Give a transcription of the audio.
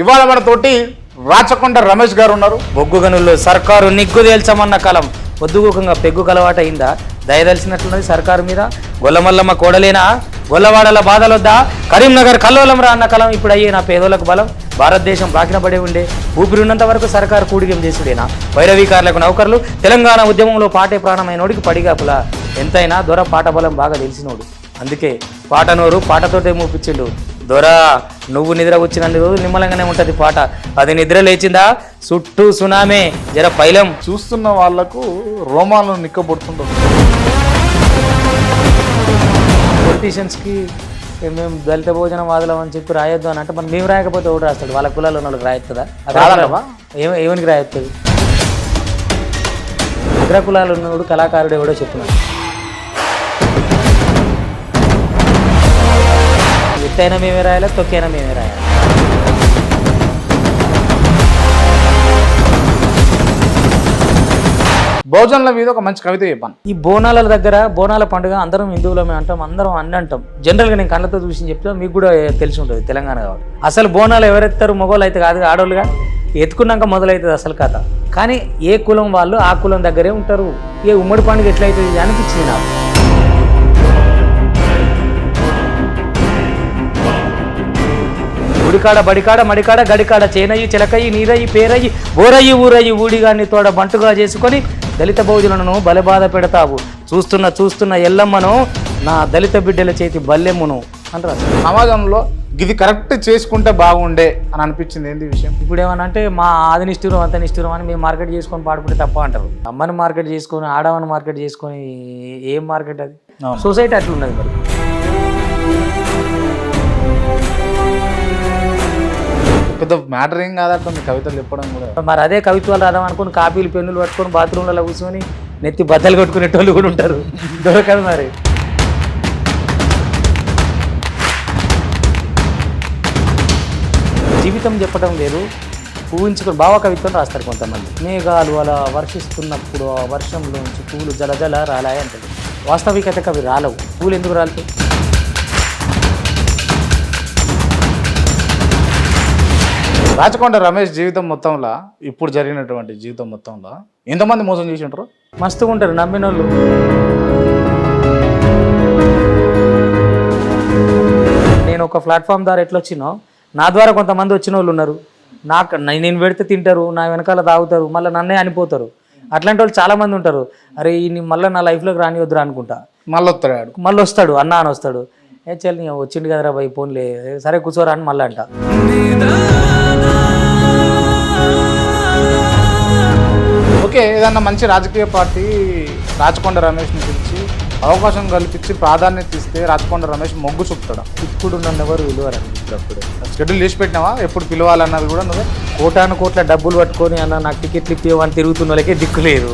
ఇవాళ మన తోటి రాచకొండ రమేష్ గారు ఉన్నారు. బొగ్గు గనుల్లో సర్కారు నిగ్గు తేల్చమన్న కలం. పొద్దుగుకంగా పెగ్గు కలవాట అయిందా దయదలిసినట్లున్నది సర్కారు మీద. గొల్లమల్లమ్మ కోడలేనా? గొల్లవాడల బాధలొద్దా? కరీంనగర్ కల్లోలం రా అన్న కలం ఇప్పుడు అయ్యే నా పేదోలకు బలం. భారతదేశం బాకిన ఉండే ఉండే. ఊపిరిన్నంత వరకు సర్కారు కూడిగం చేసుడేనా? వైరవీకారులకు నౌకర్లు తెలంగాణ ఉద్యమంలో పాటే ప్రాణమైనోడికి పడిగాపులా. ఎంతైనా దొర పాట బలం బాగా తెలిసినోడు. అందుకే పాటనోరు పాటతోటే మూపించిండు దొరా నువ్వు నిద్ర రోజులు నిమ్మలంగానే ఉంటది పాట. అది నిద్ర లేచిందా? చుట్టూ సునామే. జర పైలం. చూస్తున్న వాళ్ళకు రోమాలను నిక్కబొడుతుంటారు పొలిటీషియన్స్కి మేము దళిత భోజనం వాదలం అని చెప్పి రాయొద్దు అని అంటే మనం మేము రాయకపోతే ఒకటి రాస్తాడు? వాళ్ళ కులాల్లో ఉన్న వాళ్ళకి రాయొస్తుందా రాదంటావా? ఏమ ఏమనికి రాయొస్తుంది అగ్ర కులాలు ఉన్నవాడు కళాకారుడు ఎవడో చెప్తున్నాడు. ఎత్తైనా మేమే రాయాలి? తొక్కైనా మేమే రాయాలి? భోజనాల మీద ఒక మంచి కవిత చెప్పాను. ఈ బోనాల దగ్గర బోనాల పండుగ అందరం హిందువులమే అంటాం అందరం అన్ని అంటాం. జనరల్గా నేను కళ్ళతో చూసి చెప్తే మీకు కూడా తెలిసి ఉంటుంది తెలంగాణ కాబట్టి. అసలు బోనాలు ఎవరెత్తారు? మగవాళ్ళు అయితే కాదు ఆడోళ్ళుగా. ఎత్తుకున్నాక మొదలవుతుంది అసలు కథ. కానీ ఏ కులం వాళ్ళు ఆ కులం దగ్గరే ఉంటారు. ఏ ఉమ్మడి పండుగ ఎట్లయితుంది అనిపించింది నాకు. గుడికాడ బడికాడ మడికాడ గడికాడ చేనయ్యి చిలకయ్యి నీరయ్యి పేరయ్యి బోరయ్యి ఊరయ్యి ఊడిగాన్ని తోడ బంటుగా చేసుకొని దళిత బహుజనులను బలబాధ పెడతావు. చూస్తున్న చూస్తున్న ఎల్లమ్మను నా దళిత బిడ్డల చేతి బల్లెమ్మును అంటారు సమాజంలో ఇది కరెక్ట్ చేసుకుంటే బాగుండే అని అనిపించింది. ఏంది విషయం? ఇప్పుడు ఏమన్నా అంటే మా ఆది నిష్ఠూరం అంత నిష్ఠూరం అని మేము మార్కెట్ చేసుకొని పాడుకుంటే తప్ప అంటారు. అమ్మని మార్కెట్ చేసుకొని ఆడవని మార్కెట్ చేసుకొని ఏం మార్కెట్ అది. సొసైటీ అట్లున్నది మరి. పెద్ద మ్యాటర్ ఏం కాదట కవితలు చెప్పడం కూడా. మరి అదే కవిత్వాలు రాదాం అనుకుని కాపీలు పెన్నులు పట్టుకొని బాత్రూంలలో కూర్చొని నెత్తి బద్దలు కొట్టుకునేటోళ్ళు కూడా ఉంటారు. దొరకదు మరి. జీవితం చెప్పడం లేదు. ఊహించుకుని భావ కవిత్వం రాస్తారు కొంతమంది. మేఘాలు అలా వర్షిస్తున్నప్పుడు ఆ వర్షంలోంచి పూలు జలజల రాలాయి అంటారు వాస్తవికత కవి రాలవు. పూలు ఎందుకు రాలుతాయి రాచకొండ రమేష్ జీవితం మొత్తంలో ఇప్పుడు జరిగినటువంటి జీవితం మొత్తంలో ఎంతమంది మోసం చేసి ఉంటారు మస్తుగా ఉంటారు నమ్మిన వాళ్ళు నేను ఒక ప్లాట్ఫామ్ ద్వారా ఎట్లా వచ్చినో నా ద్వారా కొంతమంది వచ్చిన వాళ్ళు ఉన్నారు. నాకు న- నేను పెడితే తింటారు నా వెనకాల తాగుతారు మళ్ళీ నన్నే అనిపోతారు. అట్లాంటి వాళ్ళు చాలా మంది ఉంటారు. అరే ఈ మళ్ళీ నా లైఫ్లోకి రానివద్దురా అనుకుంటా. మళ్ళీ వస్తాడు మళ్ళీ వస్తాడు అన్న అని వస్తాడు ఏ చెల్లి నీ వచ్చిండు కదరా బై ఫోన్లే సరే కూర్చోరా అని మళ్ళీ అంట. ఓకే ఏదన్నా మంచి రాజకీయ పార్టీ రాచకొండ రమేష్ని పిలిచి అవకాశం కల్పించి ప్రాధాన్యత ఇస్తే రాచకొండ రమేష్ మొగ్గు చూపుతాడు. ఇప్పుడు నన్ను ఎవరు విలువరండి షెడ్యూల్ చేసి పెట్టినావా? ఎప్పుడు పిలవాలన్నది కూడా నువ్వే. కోటాను కోట్ల డబ్బులు పట్టుకొని అన్న నాకు టికెట్లు ఇప్పివని తిరుగుతున్న వాళ్ళకే దిక్కు లేదు.